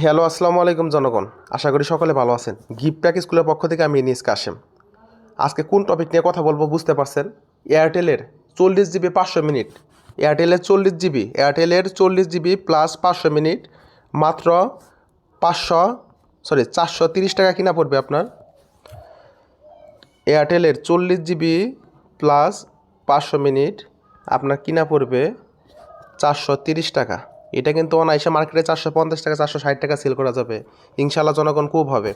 Hello, আসসালামু আলাইকুম জনগণ। আশা করি সকলে ভালো আছেন। গিফট প্যাক স্কুলের পক্ষ থেকে আমি ইনিস কাশেম। আজকে কোন টপিক নিয়ে কথা বলব বুঝতে পারছেন? এয়ারটেলের চল্লিশ জিবি পাঁচশো মিনিট। এয়ারটেলের চল্লিশ জিবি এয়ারটেলের চল্লিশ জিবি প্লাস পাঁচশো মিনিট, মাত্র পাঁচশো সরি চারশো তিরিশ টাকা কিনা পড়বে আপনার। এয়ারটেলের চল্লিশ জিবি প্লাস পাঁচশো মিনিট, আপনার কিনা পড়বে চারশো তিরিশ টাকা। এটা কিন্তু অনায়াসে মার্কেটে চারশো পঞ্চাশ টাকা, চারশো ষাট টাকা সেল করা যাবে। ইনশাল্লাহ জনগণ খুব হবে।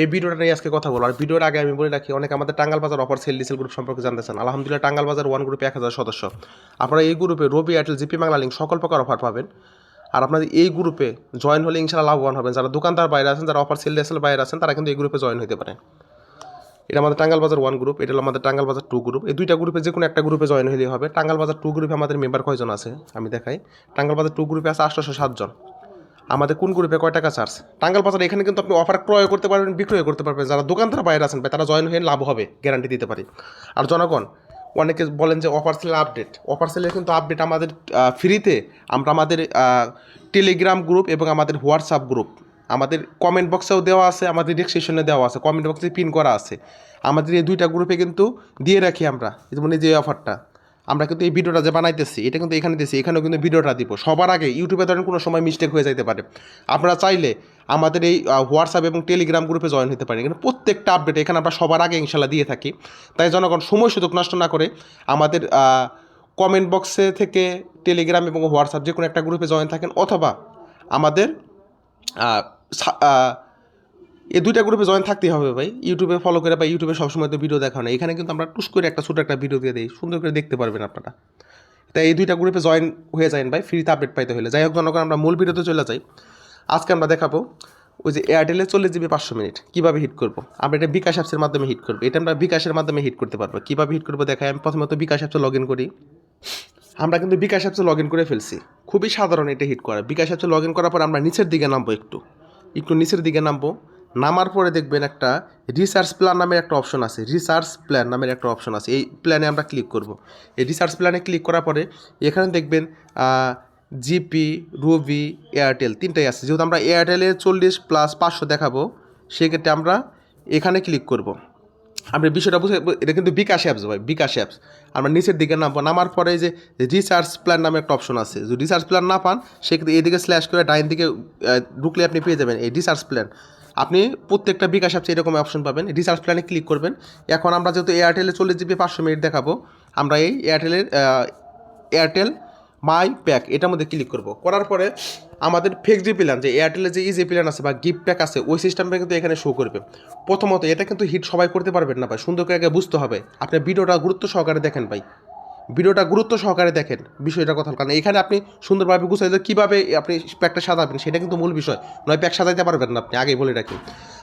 এই ভিডিওটা নিয়ে আজকে কথা বলো আর ভিডিওর আগে আমি বলে রাখি, অনেক আমাদের টাঙ্গাল বাজার অফার সেল ডিসেল গ্রুপ সম্পর্কে জানতে চান। আলহামদুলিল্লাহ টাঙ্গাল বাজার ওয়ান গ্রুপে এক হাজার সদস্য। আপনারা এই গ্রুপে রবি এয়ারটেল জিপি বাংলা লিঙ্ক সকল প্রকার অফার পাবেন। আর আপনাদের এই গ্রুপে জয়েন হলে ইনশাল্লাহ লাভবান হবেন। যারা দোকানদার বাইরে আছেন, যারা অফার সেল ডিসেল বাইরে আছেন, তারা কিন্তু এই গ্রুপে জয়েন হতে পারে। এটা আমাদের টাঙ্গাল বাজার ওয়ান গ্রুপ এটা হলো আমাদের টাঙ্গাল বাজার টু গ্রুপ এই দুইটা গ্রুপে যে কোনো একটা গ্রুপে জয়েন হলেই হবে। টাঙ্গাল বাজার টু গ্রুপে আমাদের মেম্বার কয়জন আছে? আমি দেখাই। টাঙ্গাল বাজার টু গ্রুপে আছে আটশোশো সাতজন আমাদের কোন গ্রুপে কয় টাকা চার্জ টাঙ্গাল বাজার এখানে কিন্তু আপনি অফার ক্রয় করতে পারবেন, বিক্রয় করতে পারবেন। যারা দোকানদার বাইরে আছেন, ভাই, তারা জয়েন হয়ে লাভ হবে গ্যারান্টি দিতে পারি। আর জনগণ, অনেকে বলেন যে অফার সেলের আপডেট অফার সেলের কিন্তু আপডেট আমাদের ফ্রিতে আমরা আমাদের টেলিগ্রাম গ্রুপ এবং আমাদের হোয়াটসঅ্যাপ গ্রুপ আমাদের কমেন্ট বক্সেও দেওয়া আছে, আমাদের ডিসক্রিপশনে দেওয়া আছে কমেন্ট বক্সে পিন করা আছে। আমাদের এই দুইটা গ্রুপে কিন্তু দিয়ে রাখি আমরা এই যে অফারটা আমরা কিন্তু এই ভিডিওটা যে বানাইতেছি, এটা কিন্তু এখানে দিয়েছি, এখানেও কিন্তু ভিডিওটা দিব। সবার আগে ইউটিউবে ধরেন কোনো সময় মিস্টেক হয়ে যেতে পারে। আপনারা চাইলে আমাদের এই হোয়াটসঅ্যাপ এবং টেলিগ্রাম গ্রুপে জয়েন হতে পারেন। এখানে প্রত্যেকটা আপডেট এখানে আমরা সবার আগে ইনশাল্লাহ দিয়ে থাকি। তাই জনগণ সময় সুযোগ নষ্ট না করে আমাদের কমেন্ট বক্সে থেকে টেলিগ্রাম এবং হোয়াটসঅ্যাপ যে কোনো একটা গ্রুপে জয়েন থাকেন, অথবা আমাদের এই দুইটা গ্রুপে জয়েন থাকতেই হবে ভাই। ইউটিউবে ফলো করে বা ইউটিউবে সবসময় তো ভিডিও দেখা না। এখানে কিন্তু আমরা টুস করে একটা ছোটো একটা ভিডিও দিয়ে দিই। সুন্দর করে দেখতে পারবেন আপনারা। তাই এই দুইটা গ্রুপে জয়েন হয়ে যাবেন ভাই ফ্রিতে আপডেট পাইতে হলে যাই হোক, জনগণ, আমরা মূল ভিডিওতে চলে যাই। আজকে আমরা দেখাবো ওই যে এয়ারটেলে চল্লিশ জিবি পাঁচশো মিনিট। কীভাবে হিট করব? আমরা এটা বিকাশ অ্যাপসের মাধ্যমে হিট করব। এটা আমরা বিকাশের মাধ্যমে হিট করতে পারব। কীভাবে হিট করব দেখাই? আমি প্রথমত বিকাশ অ্যাপসে লগ ইন করি। আমরা কিন্তু বিকাশ অ্যাপসে লগ ইন করে ফেলছি। খুবই সাধারণ এটা হিট করা। বিকাশ অ্যাপসে লগ ইন করার পর আমরা নিচের দিকে নামবো একটু। একটু নিচের দিকে নামবো। নামার পরে দেখবেন একটা রিসার্চ প্ল্যান নামের একটা অপশন আছে। রিসার্চ প্ল্যান নামের একটা অপশন আছে। এই প্ল্যানে আমরা ক্লিক করব। এই রিসার্চ প্ল্যানে ক্লিক করার পরে এখানে দেখবেন জিপি রুবি এয়ারটেল তিনটাই আছে। যেহেতু আমরা এয়ারটেলে চল্লিশ প্লাস পাঁচশো দেখাবো, সেক্ষেত্রে আমরা এখানে ক্লিক করব। আপনি বিষয়টা বুঝে এটা কিন্তু বিকাশ অ্যাপস ভাই বিকাশ অ্যাপস আমরা নিচের দিকে নামবো, নামার পরে যে রিসার্চ প্ল্যান নামে একটা অপশন আছে। যদি রিসার্চ প্ল্যান না পান সেক্ষেত্রে এদিকে স্ল্যাশ করে ডাইন দিকে ঢুকলে আপনি পেয়ে যাবেন এই রিসার্চ প্ল্যান আপনি প্রত্যেকটা বিকাশ অ্যাপসে এরকম অপশন পাবেন। রিসার্চ প্ল্যানে ক্লিক করবেন। এখন আমরা যেহেতু এয়ারটেলে চল্লিশ জিবি পাঁচশো মিনিট দেখাবো, আমরা এই এয়ারটেলের এয়ারটেল মাই প্যাক এটার মধ্যে ক্লিক করব। করার পরে আমাদের ফেক যে প্ল্যান যে এয়ারটেলের যে ইজি প্ল্যান আছে বা গিফট প্যাক আছে, ওই সিস্টেমটা কিন্তু এখানে শো করবে। প্রথমত এটা কিন্তু হিট সবাই করতে পারবেন না ভাই, সুন্দর করে আগে বুঝতে হবে। আপনি ভিডিওটা গুরুত্ব সহকারে দেখেন ভাই। ভিডিওটা গুরুত্ব সহকারে দেখেন বিষয়টা কথা। কারণ এখানে আপনি সুন্দরভাবে গুছাইলে কীভাবে আপনি প্যাকটা সাজাবেন, সেটা কিন্তু মূল বিষয়। নয়, প্যাক সাজাইতে পারবেন না আপনি, আগেই বলে রাখি।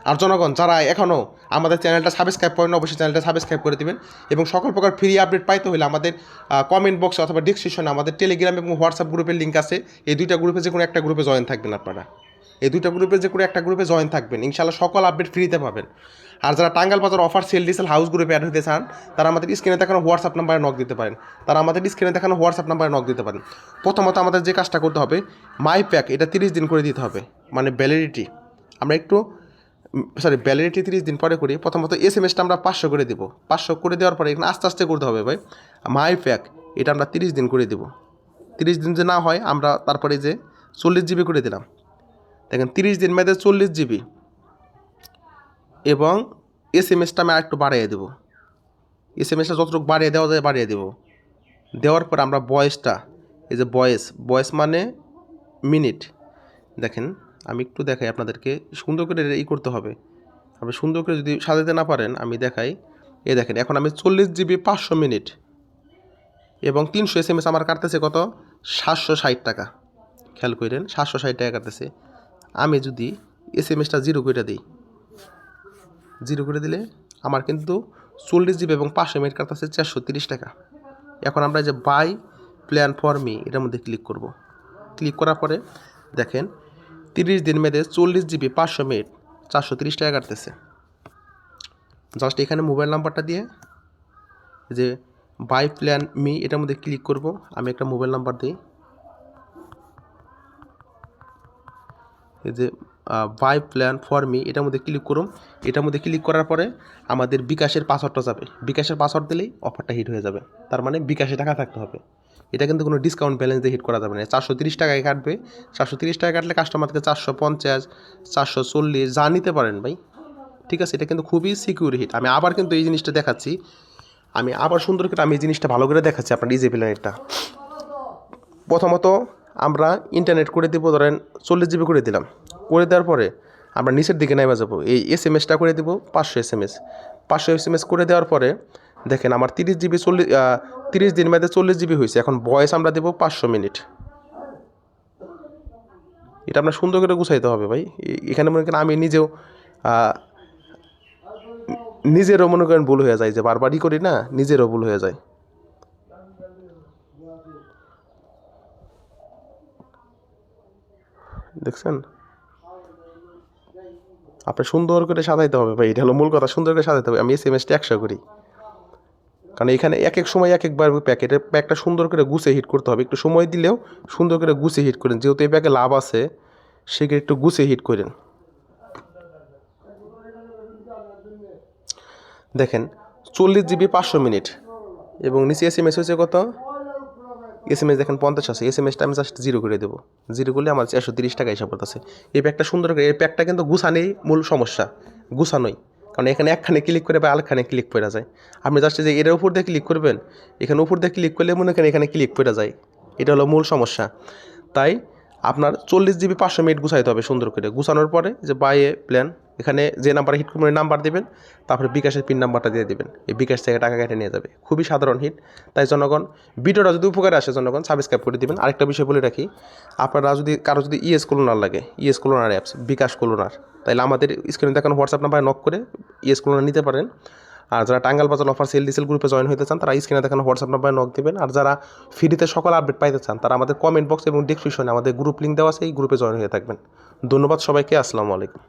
আর জনগণ, যারা এখনও আমাদের চ্যানেলটা সাবস্ক্রাইব করেন অবশ্যই চ্যানেলটা সাবস্ক্রাইব করে দেবেন এবং সকল প্রকার ফ্রি আপডেট পাইতে হলে আমাদের কমেন্ট বক্স অথবা ডিসক্রিপশনে আমাদের টেলিগ্রাম এবং হোয়াটসঅ্যাপ গ্রুপের লিঙ্ক আছে। এই দুইটা গ্রুপে যে কোনো একটা গ্রুপে জয়েন থাকবেন আপনারা। এই দুইটা গ্রুপে যে কোনো একটা গ্রুপে জয়েন থাকবেন। ইনশাল্লাহ সকল আপডেট ফ্রিতে পাবেন। আর যারা টাঙ্গাল বাজার অফার সেল ডিসেল হাউস গ্রুপে অ্যাড হতে চান তারা আমাদের স্ক্রিনে দেখানো হোয়াটসঅ্যাপ নাম্বারে নক দিতে পারেন। তারা আমাদের স্ক্রিনে দেখানো হোয়াটসঅ্যাপ নাম্বারে নক দিতে পারেন। প্রথমত আমাদের যে কাজটা করতে হবে মাই প্যাক এটা তিরিশ দিন করে দিতে হবে মানে ভ্যালিডিটি আমরা একটু সরি ভ্যালিডিটি তিরিশ দিন পরে করি। প্রথমত এস এম এসটা আমরা পাঁচশো করে দিব। পাঁচশো করে দেওয়ার পরে এখানে আস্তে আস্তে করতে হবে ভাই। মাই প্যাক এটা আমরা তিরিশ দিন করে দিব। তিরিশ দিন যে না হয়, আমরা তারপরে যে চল্লিশ জিবি করে দিলাম। দেখেন, তিরিশ দিন মেয়াদে চল্লিশ জিবি এবং এস এম এসটা আমি আরেকটু বাড়িয়ে দেবো। এস এম এসটা যতটুকু বাড়িয়ে দেওয়া যায় বাড়িয়ে দেবো। দেওয়ার পর আমরা বয়েসটা, এই যে বয়েস বয়েস মানে মিনিট। দেখেন, আমি একটু দেখাই আপনাদেরকে, সুন্দর করে ই করতে হবে। আপনি সুন্দর করে যদি সাজাতে না পারেন, আমি দেখাই। এ দেখেন, এখন আমি চল্লিশ জিবি পাঁচশো মিনিট এবং তিনশো এস এম এস আমার কাটতেছে কত? সাতশো ষাট টাকা। খেয়াল করেন সাতশো ষাট টাকা কাটতেছে। আমি যদি এস এম এসটা জিরো করে দিই জিরো করে দিলে আমার কিন্তু চল্লিশ জিবি এবং পাঁচশো মিনিট কাটতেছে চারশো তিরিশ টাকা। এখন আমরা যে বাই প্ল্যান ফর মি এটার মধ্যে ক্লিক করব। ক্লিক করার পরে দেখেন, তিরিশ দিন মেয়াদে চল্লিশ জিবি, পাঁচশো মিনিট চারশো তিরিশ টাকা কাটতেছে। জাস্ট এখানে মোবাইল নাম্বারটা দিয়ে যে বাই প্ল্যান মি এটার মধ্যে ক্লিক করব। আমি একটা মোবাইল নাম্বার দিই। এই যে বাই প্ল্যান ফর মি এটার মধ্যে ক্লিক করুন। এটার মধ্যে ক্লিক করার পরে আমাদের বিকাশের পাসওয়ার্ডটা যাবে। বিকাশের পাসওয়ার্ড দিলেই অফারটা হিট হয়ে যাবে। তার মানে বিকাশে টাকা থাকতে হবে। এটা কিন্তু কোনো ডিসকাউন্ট ব্যালেন্স দিয়ে হিট করা যাবে না। চারশো তিরিশ টাকায় কাটবে। চারশো তিরিশ টাকা কাটলে কাস্টমারকে চারশো পঞ্চাশ, চারশো চল্লিশ, যা নিতে পারেন ভাই। ঠিক আছে? এটা কিন্তু খুবই সিকিউর হিট আমি আবার কিন্তু এই জিনিসটা দেখাচ্ছি। আমি আবার সুন্দর করে আমি এই জিনিসটা ভালো করে দেখাচ্ছি আপনার ইজি প্ল্যানেটটা প্রথমত আমরা ইন্টারনেট করে দেবো, ধরেন চল্লিশ জিবি করে দিলাম। করে দেওয়ার পরে আমরা নিচের দিকে নেমে যাব। এই এস এম এসটা করে দিব, পাঁচশো এস এম এস পাঁচশো এস এম এস করে দেওয়ার পরে দেখেন আমার তিরিশ জিবি চল্লিশ তিরিশ দিন মেয়াদে চল্লিশ জিবি হয়েছে। এখন বয়স আমরা দেবো পাঁচশো মিনিট। এটা আপনার সুন্দর করে গুছাইতে হবে ভাই। এখানে মনে করেন আমি নিজেও নিজেরও মনে করেন ভুল হয়ে যায় যে বারবারই করি না, নিজেরও ভুল হয়ে যায়। দেখছেন? আপনি সুন্দর করে সাজাইতে হবে ভাই, এটা হলো মূল কথা, সুন্দর করে সাজাইতে হবে। আমি এস এম এসটা একশো করি। কারণ এখানে এক এক সময় এক একবার প্যাকেটের প্যাকটা সুন্দর করে গুছে হিট করতে হবে। একটু সময় দিলেও সুন্দর করে গুছে হিট করেন। যেহেতু এই প্যাকে লাভ আছে, সেক্ষেত্রে একটু গুছে হিট করেন। দেখেন, চল্লিশ জিবি পাঁচশো মিনিট। এবং নিচে এস এম এস হয়েছে কত? এস এম এস দেখেন পঞ্চাশ আছে এস এম এসটা আমি জাস্ট জিরো করে দেবো। জিরো করলে আমার চারশো তিরিশ টাকা হিসাব করতেছে। এই প্যাকটা সুন্দর করে এই প্যাকটা কিন্তু গুছানেই মূল সমস্যা, গুছানোই। কারণ এখানে একখানে ক্লিক করে বা আরেকখানে ক্লিক করে যায়। আপনি জাস্ট যে এটার উপর দিয়ে ক্লিক করবেন, এখানে উপর দিয়ে ক্লিক করলে মনে করেন এখানে ক্লিক করে যায়। এটা হলো মূল সমস্যা। তাই আপনার চল্লিশ জিবি পাঁচশো মিনিট গুছাইতে হবে সুন্দর করে। গুছানোর পরে যে বাই এ প্ল্যান এখানে যে নাম্বার হিট করবেন নাম্বার দেবেন, তারপরে বিকাশের পিন নাম্বারটা দিয়ে দেবেন। এই বিকাশ থেকে টাকা কেটে নিয়ে যাবে। খুবই সাধারণ হিট তাই জনগণ, ভিডিওটা যদি উপকারে আসে জনগণ সাবস্ক্রাইব করে দিবেন। আরেকটা বিষয় বলে রাখি, আপনারা যদি, কারও যদি ইএস কোলোনার লাগে ইএস কোলোনার অ্যাপস বিকাশ কোলোনার তাহলে আমাদের স্ক্রিনে দেখানো হোয়াটসঅ্যাপ নাম্বারে নক করে ইএস কোলোনার নিতে পারেন। আর যারা টাঙ্গাল বাজার অফার সেল ডিসেল গ্রুপে জয়েন হতে চান, তারা স্ক্রিনে দেখানো হোয়াটসঅ্যাপ নাম্বারে নক দেবেন। আর যারা ফ্রিতে সকল আপডেট পাইতে চান, তারা আমাদের কমেন্ট বক্স এবং ডিসক্রিপশনে আমাদের গ্রুপ লিঙ্ক দেওয়া আছে, এই গ্রুপে জয়েন হয়ে থাকবেন। ধন্যবাদ সবাইকে, আসসালামু আলাইকুম।